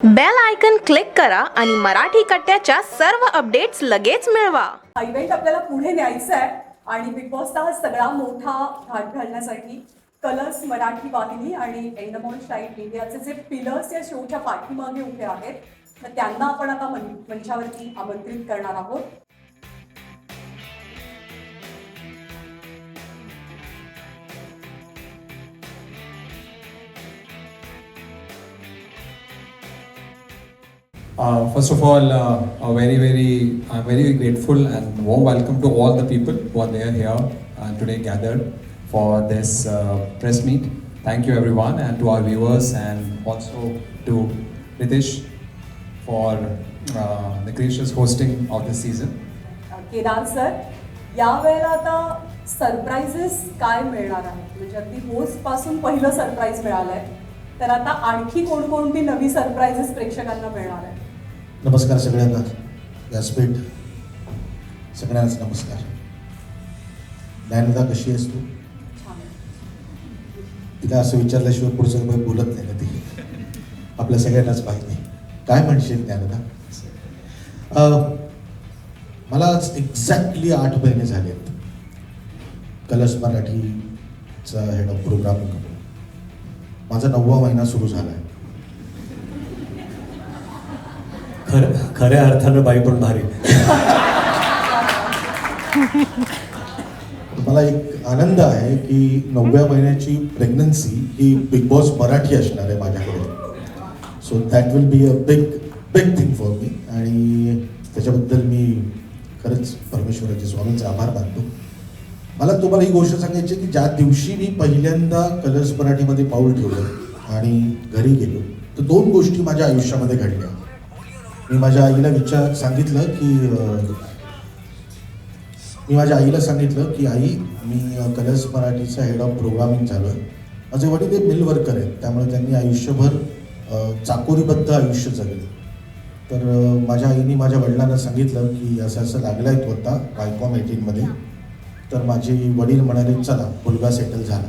Bell icon click करा आणि मराठी कट्ट्याच्या सर्व अपडेट्स लगेच मिळवा. हा इव्हेंट आपल्याला पुढे न्यायचा आहे आणि बिग बॉसचा हा सगळा मोठा घाट घालण्यासाठी कलर्स मराठी वाहिनी आणि एंडमॉन शाईट इंडियाचे जे पिलर्स या शोच्या पाठीमागे उभे आहेत तर त्यांना आपण आता मंचावरती आमंत्रित करणार आहोत. Uh, first of all, uh, a very, very, I'm very grateful and warm welcome to all the people who are there here and today gathered for this uh, press meet. Thank you, everyone, and to our viewers, and also to Ritesh for uh, the gracious hosting of this season. Kedar sir यावेळेला आता surprises काय मिळणार आहेत म्हणजे अगदी host पासून पहिलं surprise मिळालंय तर आता आणखी कोणकोणती नवी सरप्राईजेस प्रेक्षकांना मिळणार आहे नमस्कार सगळ्यांना. व्यासपीठ सगळ्यांनाच नमस्कार. ज्ञानदा कशी आहेस तू? तिला असं विचारल्याशिवाय पुढचं काही बोलत नाही ना ती. आपल्या सगळ्यांनाच माहिती काय म्हणशील ज्ञानदा? मला आज एक्झॅक्टली आठ महिने झालेत कलर्स मराठीचा हेड ऑफ प्रोग्रामिंग करून. माझा नववा महिना सुरू झाला आहे खर खऱ्या अर्थानं बाई पण भारी. मला एक आनंद आहे की नवव्या महिन्याची प्रेग्नन्सी ही बिग बॉस मराठी असणार आहे माझ्याकडे. So that will be a big big thing for me आणि त्याच्याबद्दल मी खरंच परमेश्वराचे स्वामींचे आभार मानतो. मला तुम्हाला ही गोष्ट सांगायची की ज्या दिवशी मी पहिल्यांदा कलर्स मराठीमध्ये पाऊल ठेवलं आणि घरी गेलो तर दोन गोष्टी माझ्या आयुष्यामध्ये घडल्या. मी माझ्या आईला विचार सांगितलं की मी माझ्या आईला सांगितलं की आई मी कलर्स मराठीचा हेड ऑफ प्रोग्रामिंग झालो आहे माझे वडील हे मिल वर्कर आहेत. त्यामुळे त्यांनी आयुष्यभर चाकोरीबद्ध आयुष्य जगले. तर माझ्या आईने माझ्या वडिलांना सांगितलं की असं असं लागलं आहे तो आता वायकॉम एटीनमध्ये तर माझे वडील म्हणाले चला मुलगा सेटल झाला.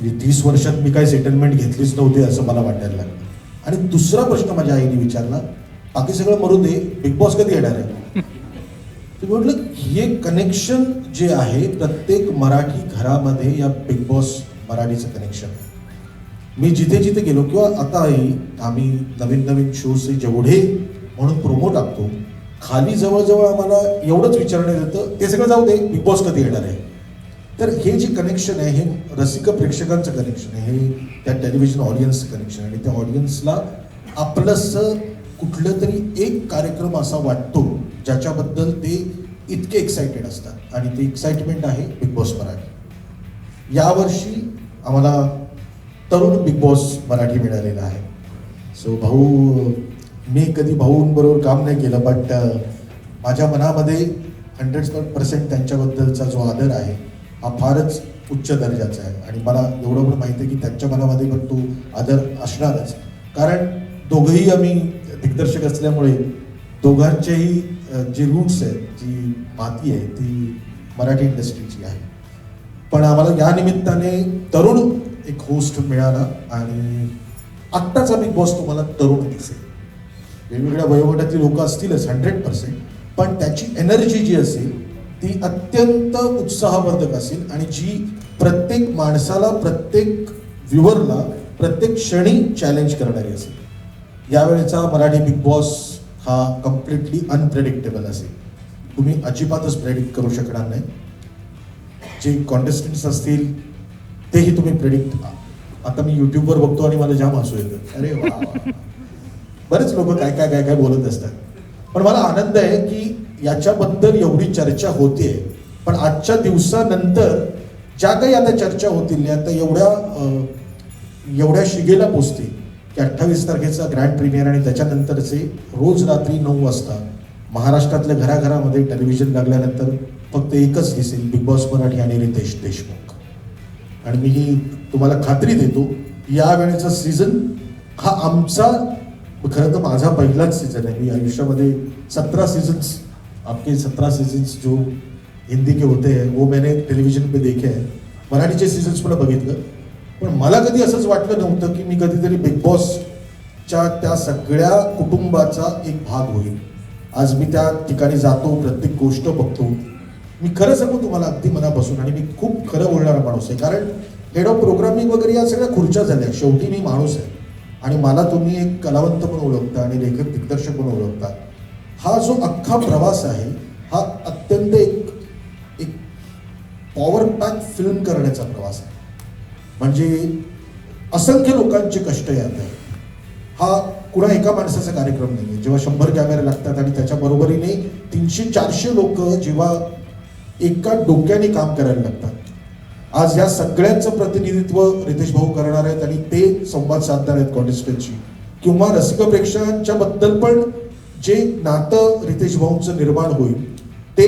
म्हणजे तीस वर्षात मी काही सेटलमेंट घेतलीच नव्हती असं मला वाटायला लागलं. आणि दुसरा प्रश्न माझ्या आईने विचारला बाकी सगळं मरू दे बिग बॉस कधी येणार आहे? तर म्हटलं हे कनेक्शन जे आहे प्रत्येक मराठी घरामध्ये या बिग बॉस मराठीचं कनेक्शन मी जिथे जिथे गेलो किंवा आताही आम्ही नवीन नवीन शोचे जेवढे म्हणून प्रोमो टाकतो खाली जवळजवळ आम्हाला एवढंच विचारण्यात येतं ते सगळं जाऊ दे बिग बॉस कधी येणार आहे? तर हे जे कनेक्शन आहे हे रसिक प्रेक्षकांचं कनेक्शन आहे हे त्या टेलिव्हिजन ऑडियन्सचं कनेक्शन आहे आणि त्या ऑडियन्सला आपलंसं कुठलं तरी एक कार्यक्रम असा वाटतो ज्याच्याबद्दल ते इतके एक्साइटेड असतात. आणि ते एक्साइटमेंट आहे बिग बॉस मराठी. यावर्षी आम्हाला तरुण बिग बॉस मराठी मिळालेला आहे. सो भाऊ मी कधी भाऊंबरोबर काम नाही केलं बट uh, माझ्या मनामध्ये हंड्रेड पर्सेंट त्यांच्याबद्दलचा जो आदर आहे हा फारच उच्च दर्जाचा आहे. आणि मला एवढं पण माहिती आहे की त्यांच्या मनामध्ये पण तो आदर असणारच. कारण दोघंही आम्ही दिग्दर्शक असल्यामुळे दोघांचेही जी जे रूट्स आहेत जी माती आहे ती मराठी इंडस्ट्रीची आहे. पण आम्हाला या निमित्ताने तरुण एक होस्ट मिळाला आणि आत्ताचा बिग बॉस तुम्हाला तरुण दिसेल. वेगवेगळ्या वयोगटातली लोक असतीलच हंड्रेड पर्सेंट पण त्याची एनर्जी जी असेल ती अत्यंत उत्साहवर्धक असेल आणि जी प्रत्येक माणसाला प्रत्येक व्ह्युअरला प्रत्येक क्षणी चॅलेंज करणारी असेल. यावेळेचा मराठी बिग बॉस हा कम्प्लिटली अनप्रेडिक्टेबल असेल. तुम्ही अजिबातच प्रेडिक्ट करू शकणार नाही. जे कॉन्टेस्टंट्स असतील तेही तुम्ही प्रेडिक्ट आता मी युट्यूबवर बघतो आणि मला जाम हसू येतं. अरे वा बरेच लोक काय काय काय काय बोलत असतात. पण मला आनंद आहे की याच्याबद्दल एवढी चर्चा होते पण आजच्या दिवसानंतर ज्या काही आता चर्चा होतील या आता एवढ्या एवढ्या शिगेला पोचतील की अठ्ठावीस तारखेचा ग्रँड प्रीमियर आणि त्याच्यानंतरचे रोज रात्री नऊ वाजता महाराष्ट्रातल्या घराघरामध्ये टेलिव्हिजन लागल्यानंतर फक्त एकच दिसेल बिग बॉस मराठी आणि रितेश देशमुख. आणि मी ही तुम्हाला खात्री देतो यावेळेचा सीझन हा आमचा खरं तर माझा पहिलाच सीझन आहे. मी आयुष्यामध्ये सतरा सीझन्स आपके सतरा सीझन्स जो हिंदी के होते हैं वो मैंने टेलिव्हिजन पे देखे हैं. मराठीचे सीझन्स पण बघितलं. पण मला कधी असंच वाटलं नव्हतं की मी कधीतरी बिग बॉसच्या त्या सगळ्या कुटुंबाचा एक भाग होईल. आज मी त्या ठिकाणी जातो प्रत्येक गोष्ट बघतो. मी खरं सांगू तुम्हाला अगदी मनापासून आणि मी खूप खरं बोलणारा माणूस आहे. कारण हेड ऑफ प्रोग्रामिंग वगैरे या सगळ्या खुर्च्या झाल्या. शेवटी मी माणूस आहे. आणि मला तुम्ही एक कलावंत पण ओळखता आणि लेखक दिग्दर्शक पण ओळखता. हा जो अख्खा प्रवास आहे हा अत्यंत एक एक पॉवर पॅक फिल्म करण्याचा प्रवास आहे. म्हणजे असंख्य लोकांचे कष्ट यात आहे. हा कुणा एका माणसाचा कार्यक्रम नाही आहे जेव्हा शंभर कॅमेरे लागतात आणि त्याच्या बरोबरीने तीनशे चारशे लोक जेव्हा एका डोक्याने काम करायला लागतात. आज या सगळ्यांचं प्रतिनिधित्व रितेश भाऊ करणार आहेत आणि ते संवाद साधणार आहेत कॉन्टेस्टंटशी. किंवा रसिक प्रेक्षकांच्या बद्दल पण जे नातं रितेश भाऊंचं निर्माण होईल ते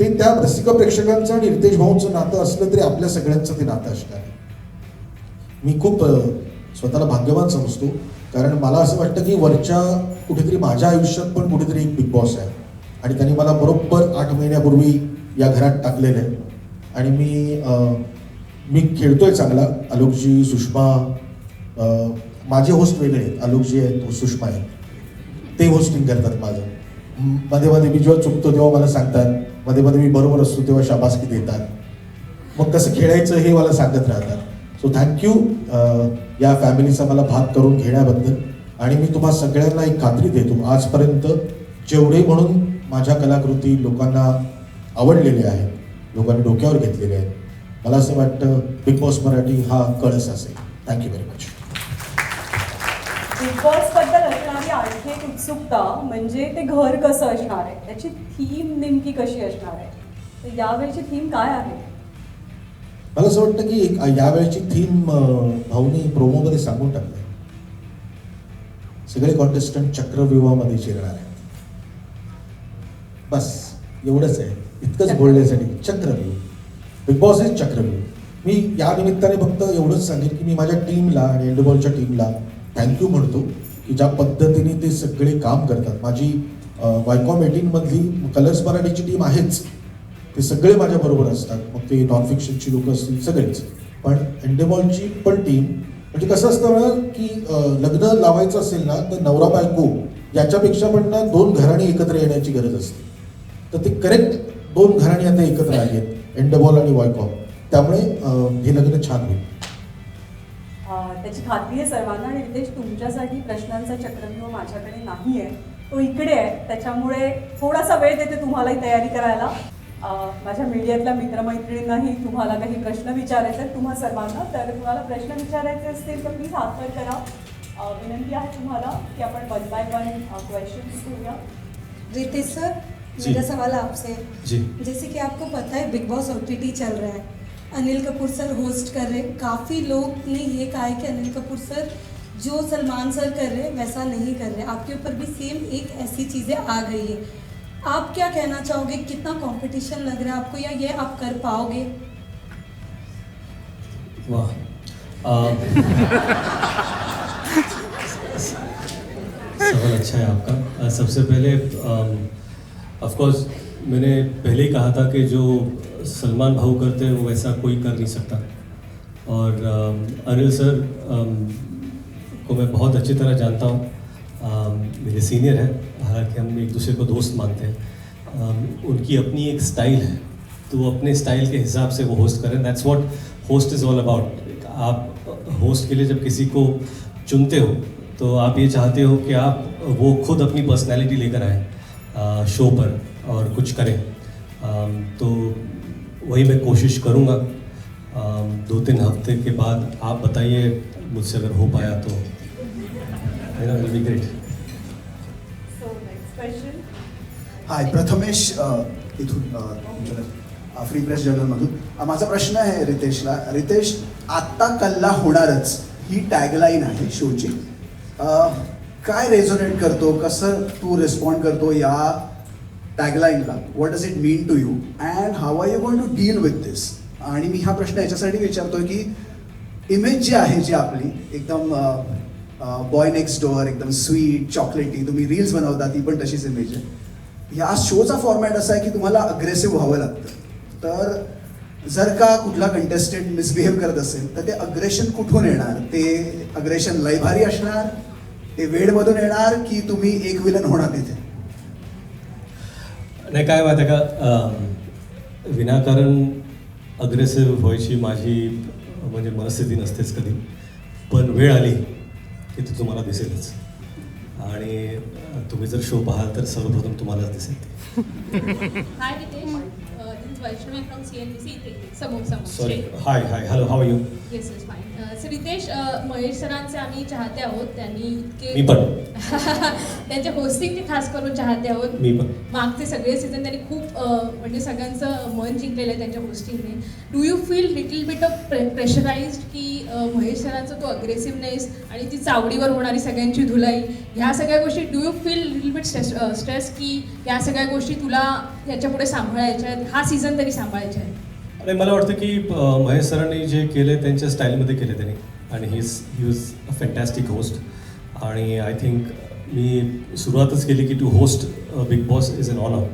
ते त्या रसिक प्रेक्षकांचं आणि रितेश भाऊंचं नातं असलं तरी आपल्या सगळ्यांचं ते नातं असणार आहे. मी खूप स्वतःला भाग्यवान समजतो. कारण मला असं वाटतं की वरच्या कुठेतरी माझ्या आयुष्यात पण कुठेतरी एक बिग बॉस आहे. आणि त्यांनी मला बरोबर आठ महिन्यापूर्वी या घरात टाकलेलं आहे. आणि मी अ, मी खेळतोय चांगला. आलोकजी सुषमा माझे होस्ट वेगळे आहेत. आलोकजी आहेत सुषमा आहेत. ते होस्टिंग करतात माझं. मध्ये मध्ये मी जेव्हा चुकतो तेव्हा मला सांगतात. मध्ये मध्ये मी बरोबर असतो तेव्हा शाबासकी देतात. मग कसं खेळायचं हे मला सांगत राहतात. सो थँक्यू uh, या फॅमिलीचा मला भाग करून घेण्याबद्दल. आणि मी तुम्हा सगळ्यांना एक खात्री देतो आजपर्यंत जेवढे म्हणून माझ्या कलाकृती लोकांना आवडलेल्या आहेत लोकांनी डोक्यावर घेतलेले आहेत मला असं वाटतं बिग बॉस मराठी हा कळस असेल. Thank you very much big बॉसबद्दल असणारी आणखी एक उत्सुकता म्हणजे ते घर कसं असणार आहे? त्याची थीम नेमकी कशी असणार आहे? तर यावेळीची थीम काय आहे? मला असं वाटतं की यावेळची थीम भाऊनी प्रोमोमध्ये सांगून टाकलं सगळे कॉन्टेस्टंट चक्रव्यूहामध्ये शिरणार आहेत. बस एवढंच आहे. इतकंच बोलण्यासाठी चक्रव्यूह. बिग बॉस इज चक्रव्यूह. मी या निमित्ताने फक्त एवढंच सांगेन की मी माझ्या टीमला आणि एंडबॉलच्या टीमला थँक्यू म्हणतो की ज्या पद्धतीने ते सगळे काम करतात. माझी वायकॉम एटीनमधली कलर्स मराठीची टीम आहेच. ते सगळे माझ्याबरोबर असतात. मग ते नॉन फिक्शनची लोक असतील सगळेच. पण एंडेबॉलची पण टीम म्हणजे कसं असतं ना की लग्न लावायचं असेल ना तर नवरा बायको याच्यापेक्षा पण ना दोन घराणी एकत्र येण्याची गरज असते. तर ते करेक्ट दोन घराणी आता एकत्र आहेत एंडेबॉल आणि वॉयकॉम त्यामुळे हे लग्न छान होईल. त्याची खात्री आहे सर्वांना आणि रितेश तुमच्यासाठी प्रश्नांचा चक्रव्यूह माझ्याकडे नाही आहे तो इकडे आहे त्याच्यामुळे थोडासा वेळ देते तुम्हालाही तयारी करायला. माझ्या मीडियातल्या मित्रमैत्रिणींनाही तुम्हाला काही प्रश्न विचारायचे आहेत तुम्हा सर्वांना. तर तुम्हाला प्रश्न विचारायचे असतील तर प्लीज हात वर करा. विनंती आहे तुम्हाला की आपण वन बाय वन क्वेश्चन्स घेऊया रितेश सर। मेरा सवाल आपसे। जी. जैसे कि आपको पता है बिग बॉस ओ चल रहा है। अनिल कपूर सर होस्ट कर रहे हैं। काफ़ी लोग ने ये कहा है कि अनिल कपूर सर जो सलमान सर कर रहे हैं वैसा नहीं कर रहे आपके ऊपर भी सेम एक ऐसी चीज़ें आ गई है। आप क्या कहना चाहोगे? कितना कंपटीशन लग रहा है आपको या ये आप कर पाओगे? वाह। सवाल अच्छा है आपका। सबसे पहले ऑफ़ कोर्स मैंने पहले ही कहा था कि जो सलमान भाऊ करते हैं, वो वैसा कोई कर नहीं सकता। और अनिल सर को मैं बहुत अच्छी तरह जानता हूँ। मेरे सीनियर हैं, हालाँकि हम एक दूसरे को दोस्त मानते हैं। उनकी अपनी एक स्टाइल है तो वो अपने स्टाइल के हिसाब से वो होस्ट करें that's what host is all about आप होस्ट के लिए जब किसी को चुनते हो तो आप ये चाहते हो कि आप वो खुद अपनी पर्सनैलिटी लेकर आए शो पर और कुछ करें। तो वही मैं कोशिश करूँगा। दो तीन हफ़्ते के बाद आप बताइए, मुझसे अगर हो पाया तो। ग्रेट हाय प्रथमेश इथून फ्री प्रेस जर्नलमधून. माझा प्रश्न आहे रितेशला. रितेश आत्ता कल्ला होणारच ही टॅगलाईन आहे शोची. काय रेझोनेट करतो? कसं तू रिस्पॉन्ड करतो या टॅगलाईनला what does it mean to you and how are you going to deal with this आणि मी हा प्रश्न याच्यासाठी विचारतोय की इमेज जी आहे जी आपली एकदम बॉय नेक्स्ट डोअर एकदम स्वीट चॉकलेटी तुम्ही रील्स बनवता ती पण तशीच इमेज आहे. या शोचा फॉर्मॅट असा आहे की तुम्हाला अग्रेसिव्ह व्हावं लागतं. तर जर का कुठला कंटेस्टंट मिसबिहेव करत असेल तर ते अग्रेशन कुठून येणार? ते अग्रेशन लयभारी असणार? ते वेळमधून येणार की तुम्ही एक विलन होणार तिथे? नाही काय माहिती आहे का? विनाकारण अग्रेसिव्ह व्हायची माझी म्हणजे मनस्थिती नसतेच कधी. पण वेळ आली की ती तुम्हाला दिसेलच. आणि तुम्ही जर शो पाहाल तर सर्वप्रथम तुम्हालाच दिसेल. Sorry. Hi hi hello how you yes fine sir Riteish Mahesh सरांचे आम्ही चाहते आहोत. त्यांनी इतके मी पण. त्यांच्या होस्टिंगचे खास करून चाहते आहोत. मी पण. मागचे सगळे सीझन त्यांनी खूप म्हणजे सगळ्यांचं मन जिंकलेलं आहे त्यांच्या होस्टिंगने do you feel little bit of pre pressurized की महेश सरांचा तो अग्रेसिव्हनेस आणि ती चावडीवर होणारी सगळ्यांची धुलाई ह्या सगळ्या गोष्टी do you feel little bit stress stress की या सगळ्या गोष्टी तुला याच्यापुढे सांभाळायच्या आहेत? हा सीझन तरी सांभाळायचा आहे. आणि मला वाटतं की महेश सरांनी जे केले त्यांच्या स्टाईलमध्ये केले त्यांनी. आणि his he was a fantastic host आणि आय थिंक मी सुरुवातच केली की to host big boss is an honour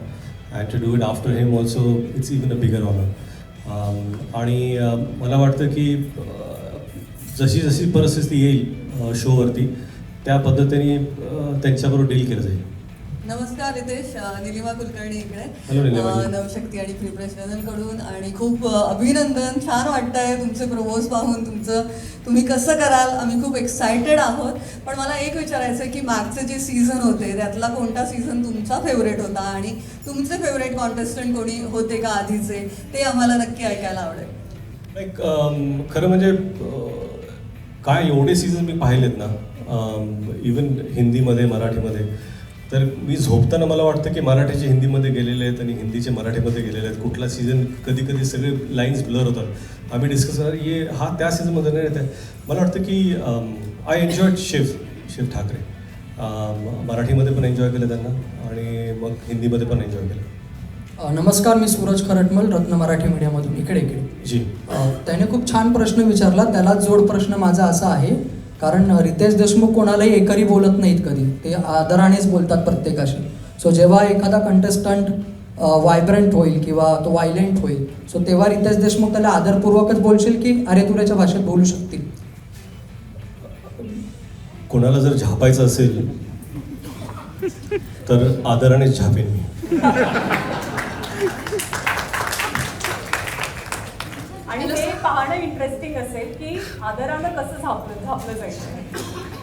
and to do it after him also it's even a bigger honour आणि मला वाटतं की जशी जशी परिस्थिती येईल शोवरती त्या पद्धतीने त्यांच्याबरोबर डील केलं जाईल. नमस्कार रितेश. निलिमा कुलकर्णी इकडे. नवशक्ती आणि फ्री प्रेस कडून आणि खूप अभिनंदन. छान वाटतंय तुमचे प्रोमोज पाहून तुमचं तुम्ही कसं कराल? आम्ही खूप एक्सायटेड आहोत. पण मला एक विचारायचं आहे की मागचे जे सीझन होते त्यातला कोणता सीझन तुमचा फेवरेट होता? आणि तुमचे फेवरेट कॉन्टेस्टंट कोणी होते का आधीचे? ते आम्हाला नक्की ऐकायला आवडेल. खरं म्हणजे काय एवढे सीझन मी पाहिलेत ना इवन हिंदीमध्ये मराठीमध्ये तर मी झोपताना मला वाटतं की मराठीचे हिंदीमध्ये गेलेले आहेत आणि हिंदीचे मराठीमध्ये गेलेले आहेत. कुठला सीझन कधी कधी सगळे लाईन्स ब्लर होतात. आम्ही डिस्कस करणार ये हा त्या सीझनमध्ये नाही येत आहे. मला वाटतं की आय एन्जॉय शिव शिव ठाकरे मराठीमध्ये पण एन्जॉय केलं त्यांना आणि मग हिंदीमध्ये पण एन्जॉय केलं. नमस्कार मी सूरज खरटमल रत्न मराठी मीडियामधून इकडे इकडे. जी. त्याने खूप छान प्रश्न विचारला त्याला जोड प्रश्न माझा असा आहे कारण रितेश देशमुख कोणालाही एकरी बोलत नाहीत कधी. ते आदरानेच बोलतात प्रत्येकाशी. सो जेव्हा एखादा कंटेस्टंट व्हायब्रंट होईल किंवा तो व्हायलेंट होईल सो तेव्हा रितेश देशमुख त्याला आदरपूर्वकच बोलशील की अरे तू त्याच्या भाषेत बोलू शकतील कोणाला जर झापायचं असेल तर आदरानेच झापेन मी. पाहणं इंटरेस्टिंग असेल की आदरानं कसं झापलं झापलं जाईल